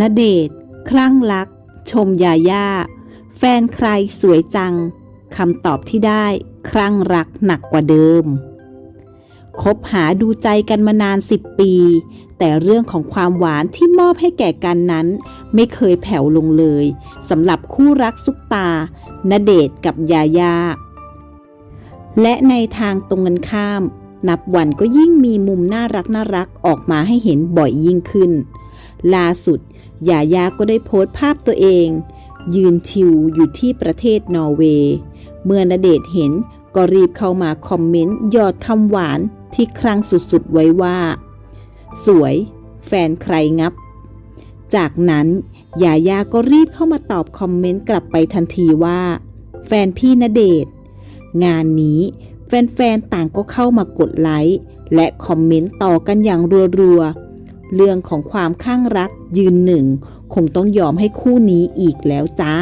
ณเดชคลั่งรัก ชมยาย่า แฟนใครสวยจังคำตอบที่ได้ คลั่งรักหนักกว่าเดิม คบหาดูใจกันมานานสิบปี แต่เรื่องของความหวานที่มอบให้แก่กันนั้น ไม่เคยแผ่วลงเลยสำหรับคู่รักซุปตาณเดชกับยาย่า และในทางตรงกันข้าม นับวันก็ยิ่งมีมุมน่ารักน่ารักออกมาให้เห็นบ่อยยิ่งขึ้น ล่าสุดยายาก็ได้โพสต์ภาพตัวเอง ยืนชิวอยู่ที่ประเทศนอร์เวย์ เมื่อณเดชเห็นก็รีบเข้ามาคอมเมนต์ยอดคำหวานที่ครั้งสุดๆไว้ว่า สวย แฟนใครงับ จากนั้นยายาก็รีบเข้ามาตอบคอมเมนต์กลับไปทันทีว่า แฟนพี่ณเดชงานนี้แฟนๆต่างก็เข้ามากดไลค์และคอมเมนต์ต่อกันอย่างรัวๆ เรื่องของความข้างรักยืนหนึ่ง คงต้องยอมให้คู่นี้อีกแล้วจ้า